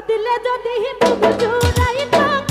কাঁদিলে যদি দুধ জুড়াই তো কাঁদতাম